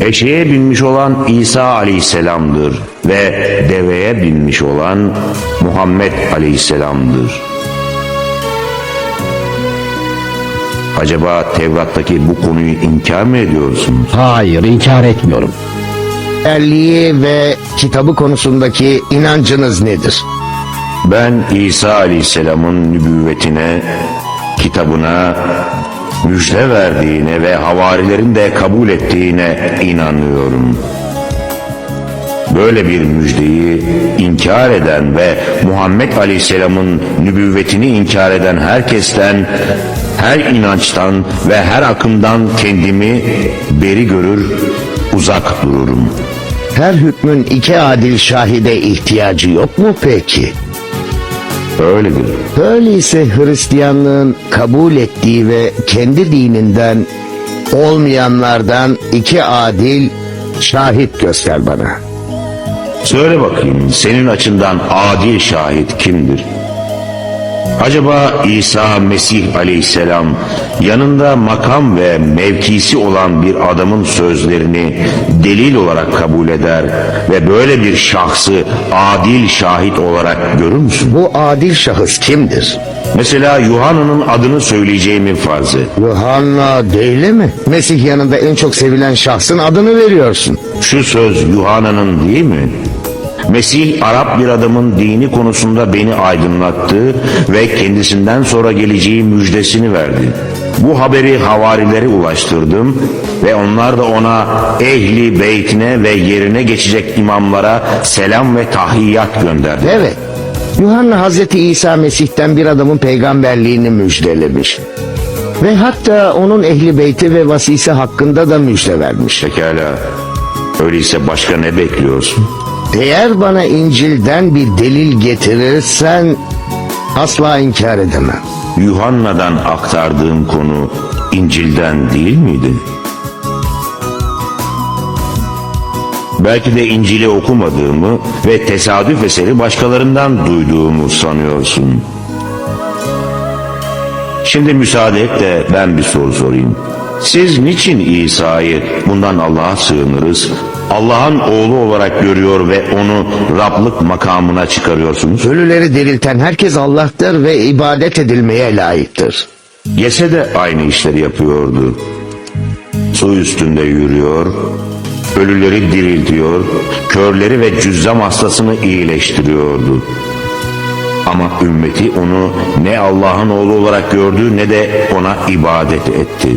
Eşeğe binmiş olan İsa aleyhisselamdır ve deveye binmiş olan Muhammed aleyhisselamdır. Acaba Tevrat'taki bu konuyu inkar mı ediyorsunuz? Hayır, inkar etmiyorum. Erliği ve kitabı konusundaki inancınız nedir? Ben İsa Aleyhisselam'ın nübüvvetine, kitabına, müjde verdiğine ve havarilerin de kabul ettiğine inanıyorum. Böyle bir müjdeyi inkar eden ve Muhammed Aleyhisselam'ın nübüvvetini inkar eden herkesten, her inançtan ve her akımdan kendimi beri görür, uzak dururum. Her hükmün iki adil şahide ihtiyacı yok mu peki? Öyledir. Öyleyse Hristiyanlığın kabul ettiği ve kendi dininden olmayanlardan iki adil şahit göster bana. Söyle bakayım senin açından adil şahit kimdir? Acaba İsa Mesih aleyhisselam yanında makam ve mevkisi olan bir adamın sözlerini delil olarak kabul eder ve böyle bir şahsı adil şahit olarak görür müsün? Bu adil şahıs kimdir? Mesela Yuhanna'nın adını söyleyeceğimi farz et. Yuhanna değil mi? Mesih yanında en çok sevilen şahsın adını veriyorsun. Şu söz Yuhanna'nın değil mi? Mesih Arap bir adamın dini konusunda beni aydınlattı ve kendisinden sonra geleceği müjdesini verdi. Bu haberi havarilere ulaştırdım ve onlar da ona ehli beytine ve yerine geçecek imamlara selam ve tahiyyat gönderdi. Evet. Yuhanna Hazreti İsa Mesih'ten bir adamın peygamberliğini müjdelemiş. Ve hatta onun ehli beyti ve vasisi hakkında da müjde vermiş. Pekala. Öyleyse başka ne bekliyorsun? Eğer bana İncil'den bir delil getirirsen asla inkar edemem. Yuhanna'dan aktardığım konu İncil'den değil miydi? Belki de İncil'i okumadığımı ve tesadüf eseri başkalarından duyduğumu sanıyorsun. Şimdi müsaade et de ben bir soru sorayım. Siz niçin İsa'yı bundan Allah'a sığınırız, Allah'ın oğlu olarak görüyor ve onu Rablık makamına çıkarıyorsunuz? Ölüleri dirilten herkes Allah'tır ve ibadet edilmeye layıktır. Yese de aynı işleri yapıyordu. Su üstünde yürüyor, ölüleri diriltiyor, körleri ve cüzzam hastasını iyileştiriyordu. Ama ümmeti onu ne Allah'ın oğlu olarak gördü ne de ona ibadet etti.